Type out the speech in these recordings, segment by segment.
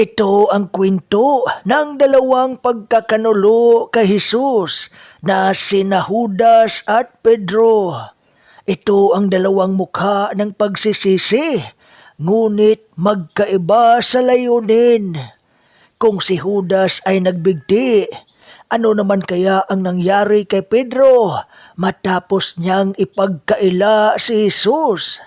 Ito ang kwento ng dalawang pagkakanulo kay Jesus na sina Judas at Pedro. Ito ang dalawang mukha ng pagsisisi, ngunit magkaiba sa layunin. Kung si Judas ay nagbigti, ano naman kaya ang nangyari kay Pedro matapos niyang ipagkaila si Jesus?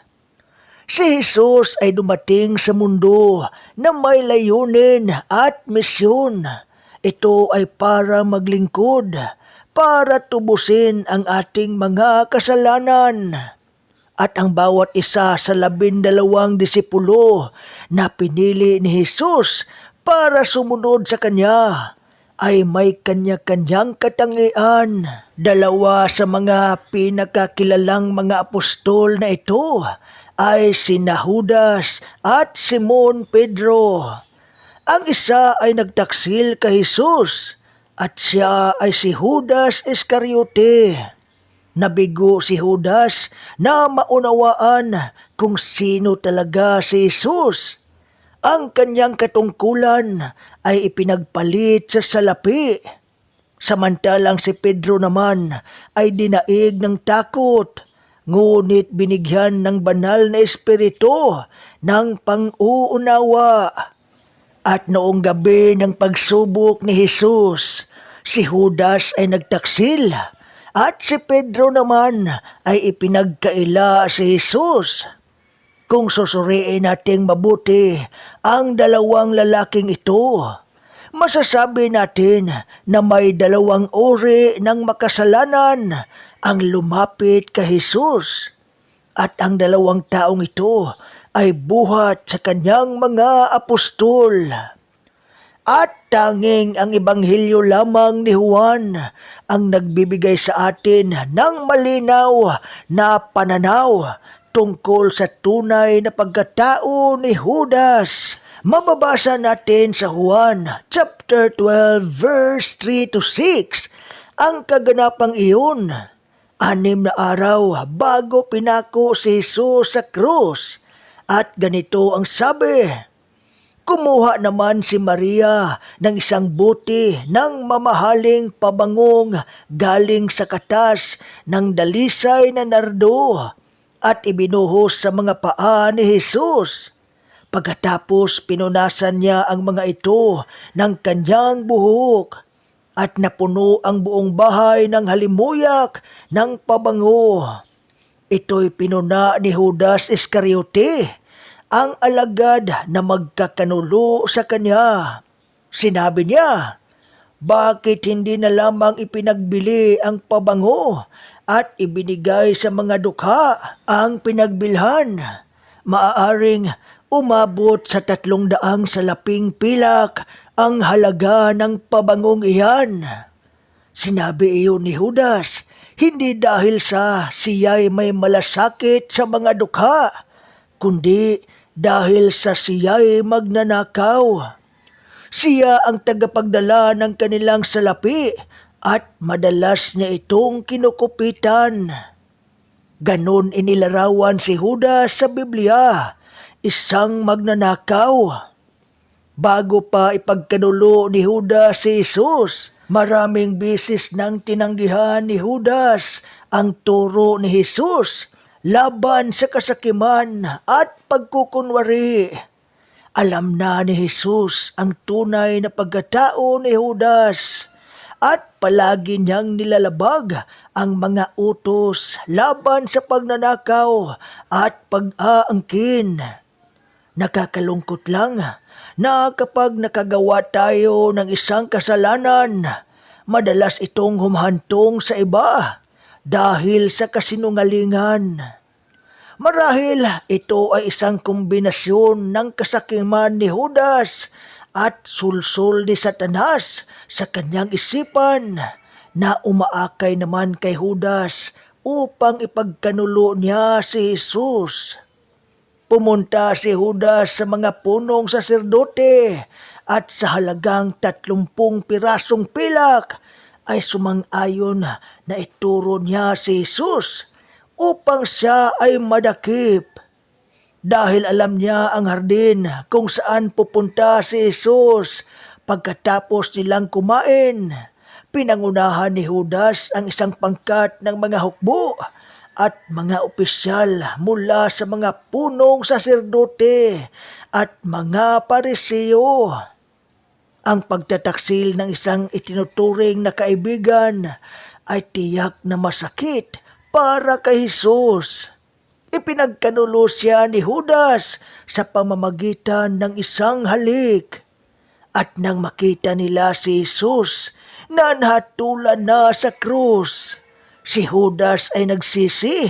Si Jesus ay dumating sa mundo na may layunin at misyon. Ito ay para maglingkod, para tubusin ang ating mga kasalanan. At ang bawat isa sa labindalawang disipulo na pinili ni Jesus para sumunod sa Kanya ay may kanya-kanyang katangian. Dalawa sa mga pinakakilalang mga apostol na ito ay sina Judas at Simon Pedro. Ang isa ay nagtaksil kay Jesus at siya ay si Judas Iscariote. Nabigo si Judas na maunawaan kung sino talaga si Jesus. Ang kanyang katungkulan ay ipinagpalit sa salapi. Samantalang si Pedro naman ay dinaig ng takot, ngunit binigyan ng banal na espiritu ng pang-uunawa. At noong gabi ng pagsubok ni Jesus, si Judas ay nagtaksil at si Pedro naman ay ipinagkaila si Jesus. Kung susuriin nating mabuti ang dalawang lalaking ito, masasabi natin na may dalawang uri ng makasalanan ang lumapit kay Jesus. At ang dalawang taong ito ay buhat sa kanyang mga apostol. At tanging ang ebanghelyo lamang ni Juan ang nagbibigay sa atin ng malinaw na pananaw tungkol sa tunay na pagkatao ni Judas. Mababasa natin sa Juan chapter 12 verse 3 to 6 ang kaganapang iyon. Anim na araw bago pinako si Jesus sa krus. At ganito ang sabi, Kumuha naman si Maria ng isang buti ng mamahaling pabangong galing sa katas ng dalisay na nardo at ibinuhos sa mga paa ni Jesus. Pagkatapos pinunasan niya ang mga ito ng kanyang buhok at napuno ang buong bahay ng halimuyak ng pabango. Ito'y pinuna ni Judas Iscariote, ang alagad na magkakanulo sa kanya. Sinabi niya, bakit hindi na lamang ipinagbili ang pabango at ibinigay sa mga dukha ang pinagbilhan? Maaaring umabot sa tatlong daang salaping pilak ang halaga ng pabangong iyan. Sinabi iyon ni Judas, hindi dahil sa siya'y may malasakit sa mga dukha, kundi dahil sa siya'y magnanakaw. Siya ang tagapagdala ng kanilang salapi at madalas niya itong kinukupitan. Ganon inilarawan si Judas sa Biblia, isang magnanakaw. Bago pa ipagkanulo ni Judas si Jesus, maraming bisis nang tinanggihan ni Judas ang turo ni Jesus laban sa kasakiman at pagkukunwari. Alam na ni Jesus ang tunay na pagkatao ni Judas at palagi niyang nilalabag ang mga utos laban sa pagnanakaw at pag-aangkin. Nakakalungkot lang na kapag nakagawa tayo ng isang kasalanan, madalas itong humahantong sa iba dahil sa kasinungalingan. Marahil ito ay isang kombinasyon ng kasakiman ni Judas at sulsul ni Satanas sa kanyang isipan na umaakay naman kay Judas upang ipagkanulo niya si Jesus. Pumunta si Judas sa mga punong saserdote at sa halagang tatlumpung pirasong pilak ay sumang-ayon na ituro niya si Jesus upang siya ay madakip. dahil alam niya ang hardin kung saan pupunta si Jesus pagkatapos nilang kumain. Pinangunahan ni Judas ang isang pangkat ng mga hukbo at mga opisyal mula sa mga punong saserdote at mga pariseo. Ang pagtataksil ng isang itinuturing na kaibigan ay tiyak na masakit para kay Jesus. Ipinagkanulo siya ni Judas sa pamamagitan ng isang halik. At nang makita nila si Jesus na nahatulan na sa krus, si Judas ay nagsisi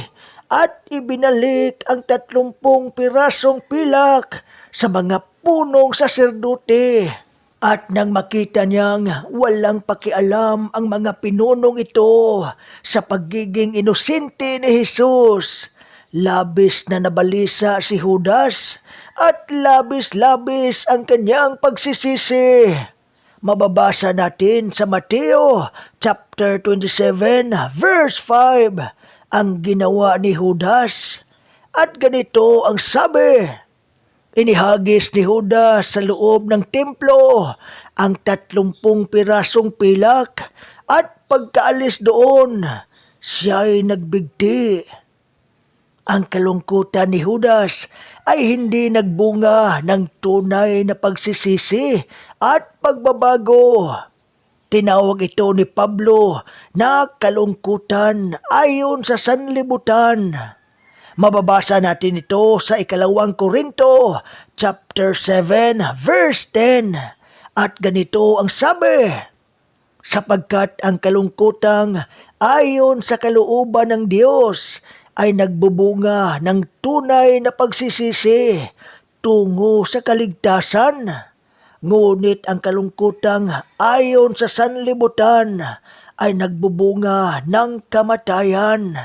at ibinalik ang tatlumpong pirasong pilak sa mga punong saserdote. At nang makita niyang walang pakialam ang mga pinunong ito sa pagiging inosente ni Jesus, labis na nabalisa si Judas at labis-labis ang kanyang pagsisisi. Mababasa natin sa Mateo chapter 27 verse 5 ang ginawa ni Judas. At ganito ang sabi, Inihagis ni Judas sa loob ng templo ang tatlumpung pirasong pilak at pagkaalis doon, siya'y nagbigti. Ang kalungkutan ni Judas ay hindi nagbunga ng tunay na pagsisisi at pagbabago. Tinawag ito ni Pablo na kalungkutan ayon sa sanlibutan. Mababasa natin ito sa ikalawang Korinto, chapter 7, verse 10. At ganito ang sabi, sapagkat ang kalungkutang ayon sa kalooban ng Diyos ay nagbubunga ng tunay na pagsisisi tungo sa kaligtasan. Ngunit ang kalungkutang ayon sa sanlibutan ay nagbubunga ng kamatayan.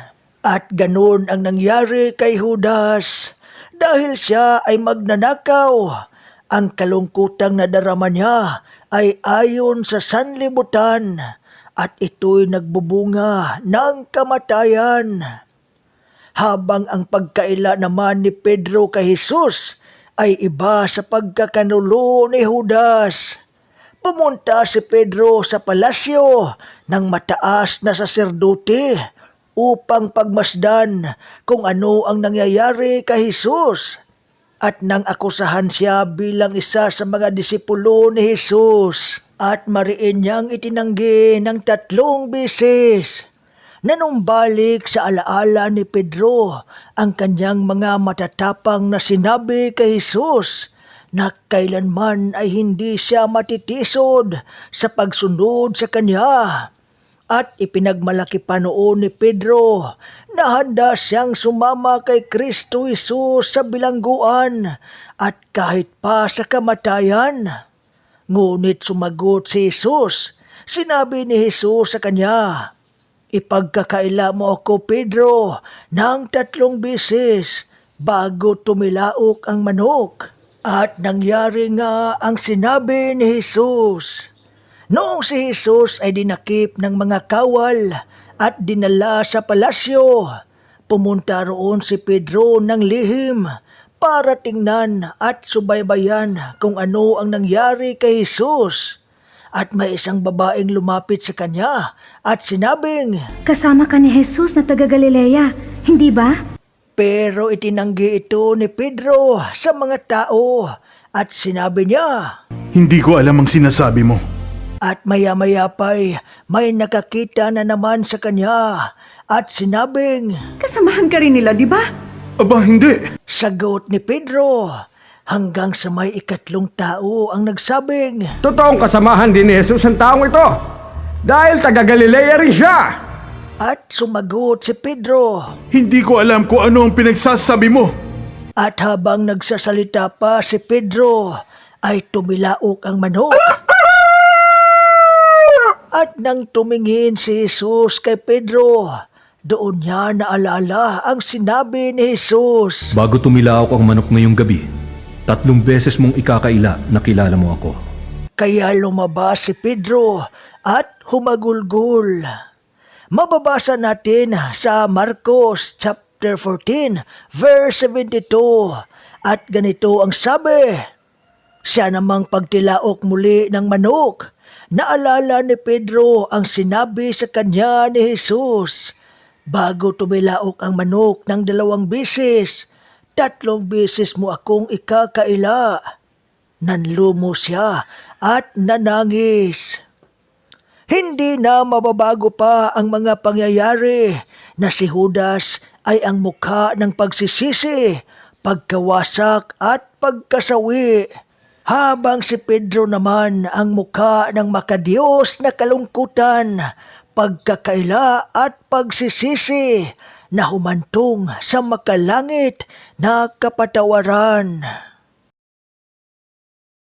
At ganun ang nangyari kay Judas dahil siya ay magnanakaw. Ang kalungkutang nadarama niya ay ayon sa sanlibutan at ito'y nagbubunga ng kamatayan. Habang ang pagkaila naman ni Pedro kay Jesus ay iba sa pagkakanulo ni Judas. Pumunta si Pedro sa palasyo ng mataas na saserdote upang pagmasdan kung ano ang nangyayari kay Jesus. At nang akusahan siya bilang isa sa mga disipulo ni Jesus at mariin niyang itinanggi ng tatlong bisis. Nanumbalik sa alaala ni Pedro ang kanyang mga matatapang na sinabi kay Jesus na kailanman ay hindi siya matitisod sa pagsunod sa kanya. At ipinagmalaki pa noon ni Pedro na handa siyang sumama kay Kristo Jesus sa bilangguan at kahit pa sa kamatayan. Ngunit sumagot si Jesus. Sinabi ni Jesus sa kanya, Ipagkakaila mo ako, Pedro, ng tatlong bisis bago tumilaok ang manok. At nangyari nga ang sinabi ni Jesus. Noong si Jesus ay dinakip ng mga kawal at dinala sa palasyo, pumunta roon si Pedro ng lihim para tingnan at subaybayan kung ano ang nangyari kay Jesus. At may isang babaeng lumapit sa kanya at sinabing, Kasama ka ni Jesus na taga Galilea, hindi ba? pero itinanggi ito ni Pedro sa mga tao at sinabi niya, Hindi ko alam ang sinasabi mo. At maya-maya pa'y may nakakita na naman sa kanya at sinabing, Kasamahan ka rin nila, di ba? Aba, hindi. sagot ni Pedro, hanggang sa may ikatlong tao ang nagsabing, Totoong kasamahan din ni Jesus ang taong ito. Dahil taga Galilea rin siya. at sumagot si Pedro. Hindi ko alam kung ano ang pinagsasabi mo. At habang nagsasalita pa si Pedro, ay tumilaok ang manok. At nang tumingin si Jesus kay Pedro, doon niya naalala ang sinabi ni Jesus. Bago tumilaok ang manok ngayong gabi, tatlong beses mong ikakaila na kilala mo ako. Kaya lumabas si Pedro at humagulgol. Mababasa natin sa Marcos chapter 14 verse 72 At ganito ang sabi, siya namang pagtilaok muli ng manok. Naalala ni Pedro ang sinabi sa kanya ni Jesus. Bago tumilaok ang manok ng dalawang beses, tatlong beses mo akong ikakaila. Nanlumo siya at nanangis. Hindi na mababago pa ang mga pangyayari na si Judas ay ang mukha ng pagsisisi, pagkawasak at pagkasawi. Habang si Pedro naman ang mukha ng makadiyos na kalungkutan, pagkakaila at pagsisisi na humantong sa makalangit na kapatawaran.